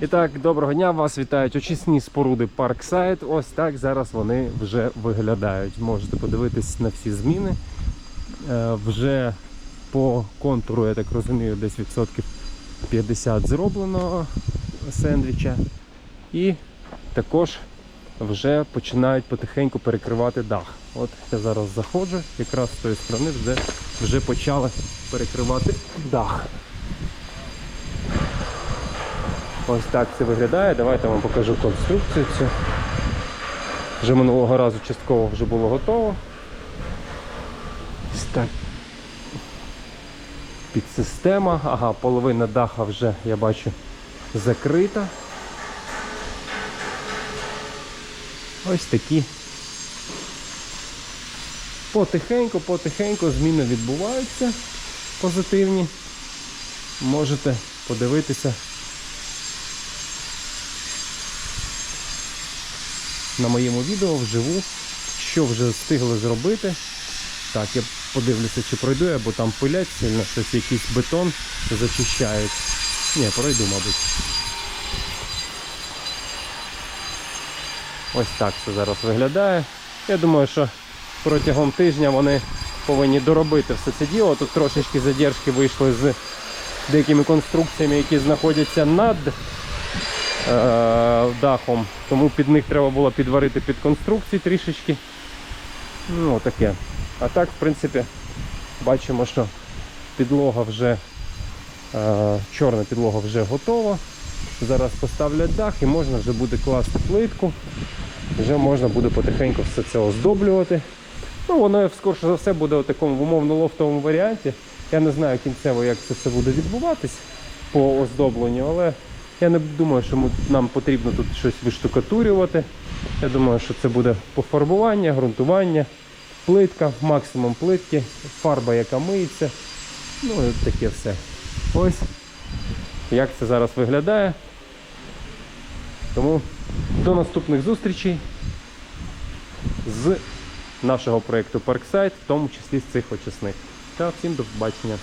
І так, доброго дня, вас вітають очисні споруди Парксайд. Ось так зараз вони вже виглядають. Можете подивитись на всі зміни. Е, вже по контуру, я так розумію, десь відсотків 50 зроблено сендвіча. І також вже починають потихеньку перекривати дах. От я зараз заходжу, якраз з тої сторони вже, вже почали перекривати дах. Ось так це виглядає. Давайте я вам покажу конструкцію цю. Вже минулого разу частково вже було готово. Ось так. Підсистема. Ага, половина даха вже, я бачу, закрита. Ось такі. Потихеньку, потихеньку зміни відбуваються позитивні. Можете подивитися на моєму відео вживу, що вже встигли зробити. Так, я подивлюся, чи пройду я, бо там пилять сильно, щось якийсь бетон зачищають. Ні, пройду, мабуть. Ось так це зараз виглядає. Я думаю, що протягом тижня вони повинні доробити все це діло. Тут трошечки задержки вийшли з деякими конструкціями, які знаходяться над дахом, тому під них треба було підварити під конструкції трішечки. Ну, таке. А так, в принципі, бачимо, що підлога вже, е, чорна підлога вже готова. Зараз поставлять дах і можна вже буде класти плитку. Вже можна буде потихеньку все це оздоблювати. Ну, воно скоріше за все буде у такому в умовно лофтовому варіанті. Я не знаю кінцево, як це все буде відбуватись по оздобленню, але я не думаю, що нам потрібно тут щось виштукатурювати. Я думаю, що це буде пофарбування, ґрунтування, плитка, максимум плитки, фарба, яка миється. Ну і таке все. Ось як це зараз виглядає. Тому до наступних зустрічей з нашого проєкту Parkside, в тому числі з цих очисних. Та всім до побачення.